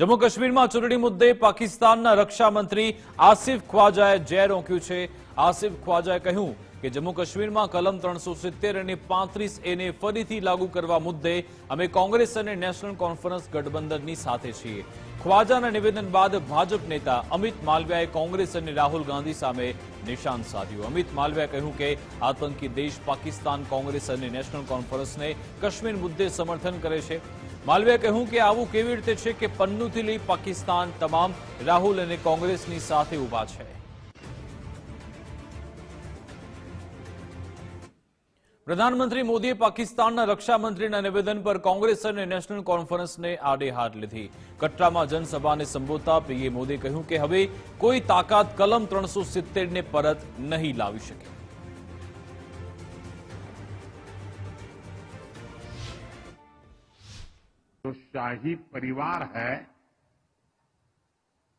જમ્મુ કાશ્મીરમાં ચૂંટણી મુદ્દે પાકિસ્તાનના રક્ષામંત્રી આસિફ ખ્વાજાએ ઝેર ઓંક્યું છે. આસિફ ખ્વાજાએ કહ્યું કે જમ્મુ કાશ્મીરમાં કલમ ત્રણસો સિત્તેર અને પાંત્રીસ એને ફરીથી લાગુ કરવા મુદ્દે અમે કોંગ્રેસ અને નેશનલ કોન્ફરન્સ ગઠબંધનની સાથે છીએ. ખ્વાજાના નિવેદન બાદ ભાજપ નેતા અમિત માલવિયાએ કોંગ્રેસ અને રાહુલ ગાંધી સામે નિશાન સાધ્યું. અમિત માલવિયાએ કહ્યું કે આતંકી દેશ પાકિસ્તાન કોંગ્રેસ અને નેશનલ કોન્ફરન્સને કાશ્મીર મુદ્દે સમર્થન કરે છે. માલવિયાએ કહ્યું કે આવું કેવી રીતે છે કે પન્નુથી લઈ પાકિસ્તાન તમામ રાહુલ અને કોંગ્રેસની સાથે ઊભા છે. પ્રધાનમંત્રી મોદીએ પાકિસ્તાનના રક્ષામંત્રીના નિવેદન પર કોંગ્રેસ અને નેશનલ કોન્ફરન્સને આડે હાથ લીધી. કટરામાં જનસભાને સંબોધતા પીએમ મોદીએ કહ્યું કે હવે કોઈ તાકાત કલમ ત્રણસો સિત્તેરને પરત નહીં લાવી શકે. जो शाही परिवार है,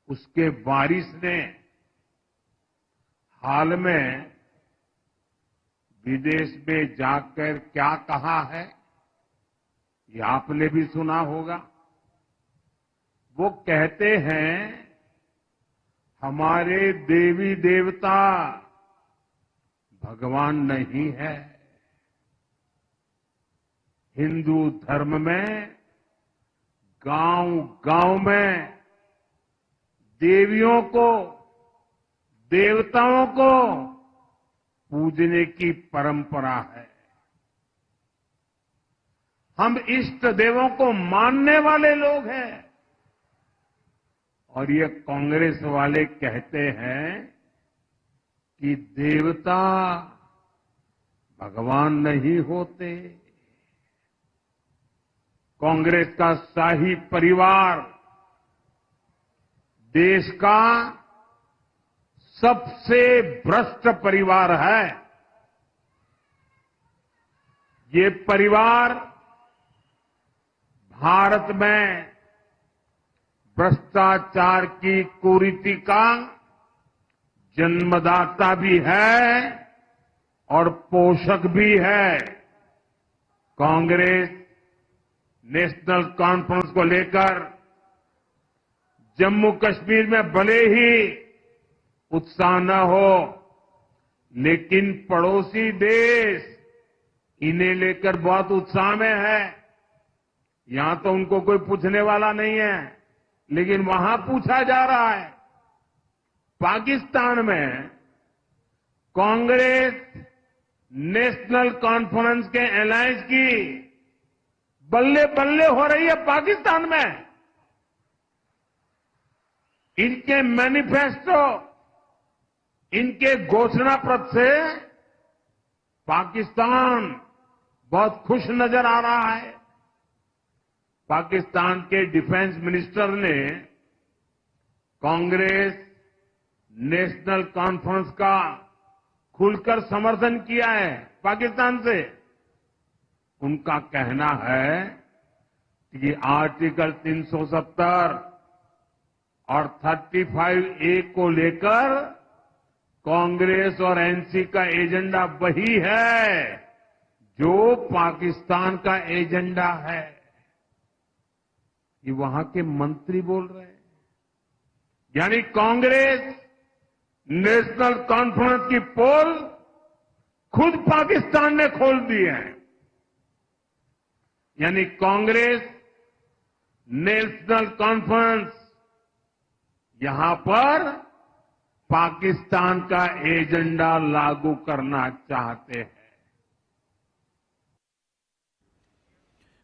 उसके वारिस ने हाल में विदेश में जाकर क्या कहा है, ये आपने भी सुना होगा। वो कहते हैं, हमारे देवी देवता भगवान नहीं है। हिंदू धर्म में गाँव गाँव में देवियों को, देवताओं को पूजने की परंपरा है। हम इष्ट देवों को मानने वाले लोग हैं। और ये कांग्रेस वाले कहते हैं कि देवता भगवान नहीं होते। कांग्रेस का शाही परिवार, देश का सबसे भ्रष्ट परिवार है। ये परिवार भारत में भ्रष्टाचार की कुरीति का जन्मदाता भी है और पोषक भी है। कांग्रेस नेशनल कॉन्फ्रेंस को लेकर जम्मू कश्मीर में भले ही उत्साह न हो, लेकिन पड़ोसी देश इन्हें लेकर बहुत उत्साह में है। यहाँ तो उनको कोई पूछने वाला नहीं है, लेकिन वहाँ पूछा जा रहा है, पाकिस्तान में कांग्रेस नेशनल कॉन्फ्रेंस के अलायंस की बल्ले बल्ले हो रही है पाकिस्तान में। इनके मैनिफेस्टो, इनके घोषणा पत्र से पाकिस्तान बहुत खुश नज़र आ रहा है। पाकिस्तान के डिफेंस मिनिस्टर ने कांग्रेस नेशनल कॉन्फ्रेंस का खुलकर समर्थन किया है पाकिस्तान से। उनका कहना है कि आर्टिकल 370 और 35 ए को लेकर कांग्रेस और एनसी का एजेंडा वही है जो पाकिस्तान का एजेंडा है। ये वहाँ के मंत्री बोल रहे हैं। यानी कांग्रेस नेशनल कॉन्फ्रेंस की पोल खुद पाकिस्तान ने खोल दी है। यानी कांग्रेस नेशनल कॉन्फ्रेंस यहाँ पर पाकिस्तान का एजेंडा लागू करना चाहते हैं।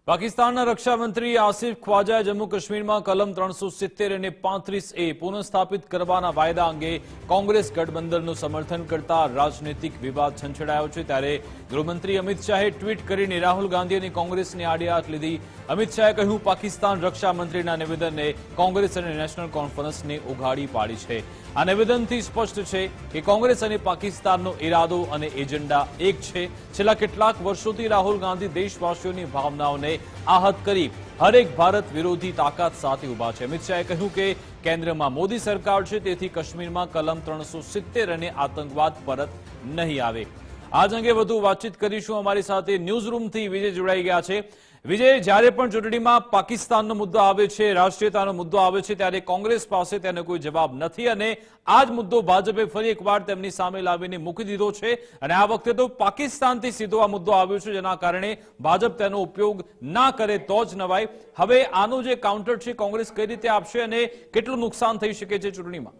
પાકિસ્તાનના રક્ષામંત્રી આસિફ ખ્વાજાએ જમ્મુ કાશ્મીરમાં કલમ ત્રણસો સિત્તેર અને પાંત્રીસ એ પુનઃસ્થાપિત કરવાના વાયદા અંગે કોંગ્રેસ ગઠબંધનનું સમર્થન કરતા રાજનૈતિક વિવાદ છંછેડાયો છે. ત્યારે ગૃહમંત્રી અમિત શાહે ટ્વીટ કરીને રાહુલ ગાંધી અને કોંગ્રેસની આડી લીધી. અમિત શાહે કહ્યું, પાકિસ્તાન રક્ષામંત્રીના નિવેદનને કોંગ્રેસ અને નેશનલ કોન્ફરન્સને ઉઘાડી પાડી છે. આ નિવેદનથી સ્પષ્ટ છે કે કોંગ્રેસ અને પાકિસ્તાનનો ઇરાદો અને એજન્ડા એક છે. છેલ્લા કેટલાક વર્ષોથી રાહુલ ગાંધી દેશવાસીઓની ભાવનાઓને આહત કરી હરેક ભારત વિરોધી તાકાત સાથે ઊભા છે. અમિત શાહે કહ્યું કે કેન્દ્રમાં મોદી સરકાર છે, તેથી કાશ્મીરમાં કલમ ત્રણસો સિત્તેર અને આતંકવાદ પરત નહીં આવે. આજ અંગે વધુ વાતચીત કરીશું. અમારી સાથે ન્યૂઝ રૂમથી વિજય જોડાઈ ગયા છે. વિજય, જ્યારે પણ ચૂંટણીમાં પાકિસ્તાનનો મુદ્દો આવે છે, રાષ્ટ્રીયતાનો મુદ્દો આવે છે, ત્યારે કોંગ્રેસ પાસે તેનો કોઈ જવાબ નથી અને આ જ મુદ્દો ભાજપે ફરી એકવાર તેમની સામે લાવીને મૂકી દીધો છે. અને આ વખતે તો પાકિસ્તાનથી સીધો આ મુદ્દો આવ્યો છે, જેના કારણે ભાજપ તેનો ઉપયોગ ના કરે તો જ નવાય. હવે આનું જે કાઉન્ટર છે, કોંગ્રેસ કઈ રીતે આપશે અને કેટલું નુકસાન થઈ શકે છે ચૂંટણીમાં?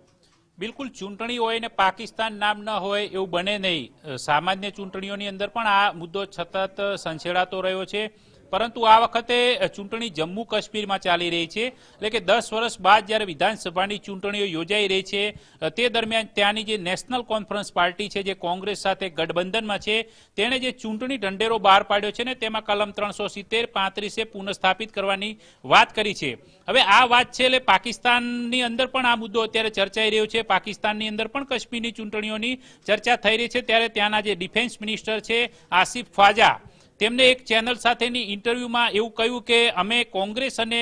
બિલકુલ, ચૂંટણી હોય ને પાકિસ્તાન નામ ન હોય એવું બને નહીં. સામાન્ય ચૂંટણીઓની અંદર પણ આ મુદ્દો સતત સંછેડાતો રહ્યો છે. પરંતુ આ વખતે ચૂંટણી જમ્મુ કાશ્મીરમાં ચાલી રહી છે. એટલે કે દસ વર્ષ બાદ જ્યારે વિધાનસભાની ચૂંટણીઓ યોજાઈ રહી છે તે દરમિયાન ત્યાંની જે નેશનલ કોન્ફરન્સ પાર્ટી છે, જે કોંગ્રેસ સાથે ગઠબંધનમાં છે, તેણે જે ચૂંટણી ઢંઢેરો બહાર પાડ્યો છે ને, તેમાં કલમ ત્રણસો સિત્તેર, પાંત્રીસે પુનઃસ્થાપિત કરવાની વાત કરી છે. હવે આ વાત છે એટલે પાકિસ્તાનની અંદર પણ આ મુદ્દો અત્યારે ચર્ચાઈ રહ્યો છે. પાકિસ્તાનની અંદર પણ કાશ્મીરની ચૂંટણીઓની ચર્ચા થઈ રહી છે. ત્યારે ત્યાંના જે ડિફેન્સ મિનિસ્ટર છે, આસિફ ખ્વાજા તેમને એક ચેનલ સાથેની ઇન્ટરવ્યુમાં એવું કહ્યું કે અમે કોંગ્રેસ અને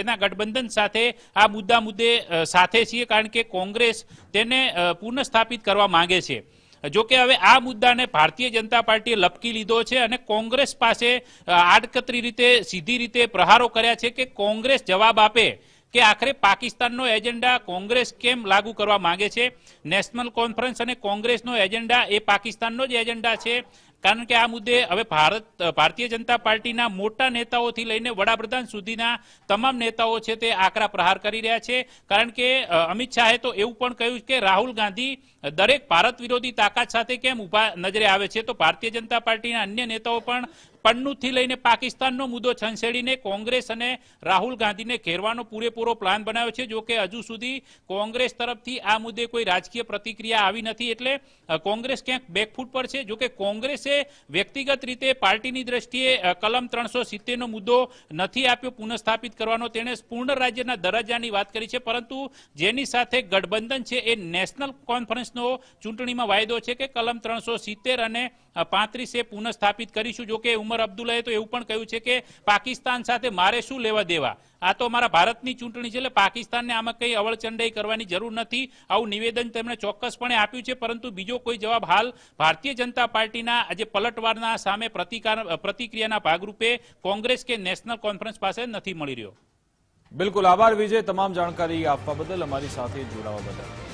એના ગઠબંધન સાથે આ મુદ્દા મુદ્દે સાથે છીએ કારણ કે કોંગ્રેસ તેને પુનઃસ્થાપિત કરવા માંગે છે. જો કે હવે આ મુદ્દાને ભારતીય જનતા પાર્ટીએ લપકી લીધો છે અને કોંગ્રેસ પાસે આડકતરી રીતે, સીધી રીતે પ્રહારો કર્યા છે કે કોંગ્રેસ જવાબ આપે કે આખરે પાકિસ્તાનનો એજન્ડા કોંગ્રેસ કેમ લાગુ કરવા માંગે છે? નેશનલ કોન્ફરન્સ અને કોંગ્રેસનો એજન્ડા એ પાકિસ્તાનનો જ એજન્ડા છે. કારણ કે આ મુદ્દે હવે ભારત ભારતીય જનતા પાર્ટીના મોટા નેતાઓથી લઈને વડાપ્રધાન સુધીના તમામ નેતાઓ છે તે આકરા પ્રહાર કરી રહ્યા છે. કારણ કે અમિત શાહે તો એવું પણ કહ્યું કે રાહુલ ગાંધી દરેક ભારત વિરોધી તાકાત સાથે કેમ ઊભા નજરે આવે છે? તો ભારતીય જનતા પાર્ટીના અન્ય નેતાઓ પણ પન્નુથી લઈને પાકિસ્તાનનો મુદ્દો છંછેડીને કોંગ્રેસ અને રાહુલ ગાંધીને ઘેરવાનો પૂરેપૂરો પ્લાન બનાવ્યો છે. જો કે હજુ સુધી કોંગ્રેસ તરફથી આ મુદ્દે કોઈ રાજકીય પ્રતિક્રિયા આવી નથી એટલે કોંગ્રેસ ક્યાંક બેકફૂટ પર છે. જો કે કોંગ્રેસે વ્યક્તિગત રીતે પાર્ટીની દ્રષ્ટિએ કલમ ત્રણસો સિત્તેરનો મુદ્દો નથી આપ્યો, પુનઃસ્થાપિત કરવાનો. તેણે પૂર્ણ રાજ્યના દરજ્જાની વાત કરી છે. પરંતુ જેની સાથે ગઠબંધન છે એ નેશનલ કોન્ફરન્સનો ચૂંટણીમાં વાયદો છે કે કલમ ત્રણસો સિત્તેર અને પાંત્રીસે પુનઃસ્થાપિત કરીશું. જોકે ઉમર અબ્દુલ્લાએ તો એવું પણ કહ્યું છે કે પાકિસ્તાન સાથે મારે શું લેવા દેવા? આ તો અમારા ભારતની ચૂંટણી છે એટલે પાકિસ્તાનને આમાં કંઈ અવળચંડાઈ કરવાની જરૂર નથી. આવું નિવેદન તેમણે ચોક્કસપણે આપ્યું છે. પરંતુ બીજો કોઈ જવાબ હાલ ભારતીય જનતા પાર્ટીના આજે પલટવારના સામે પ્રતિકાર પ્રતિક્રિયાના ભાગરૂપે કોંગ્રેસ કે નેશનલ કોન્ફરન્સ પાસે નથી મળી રહ્યો. બિલકુલ. આભાર વિજય. તમામ જાણકારી આપવા બદલ અમારી સાથે જોડાવા બદલ.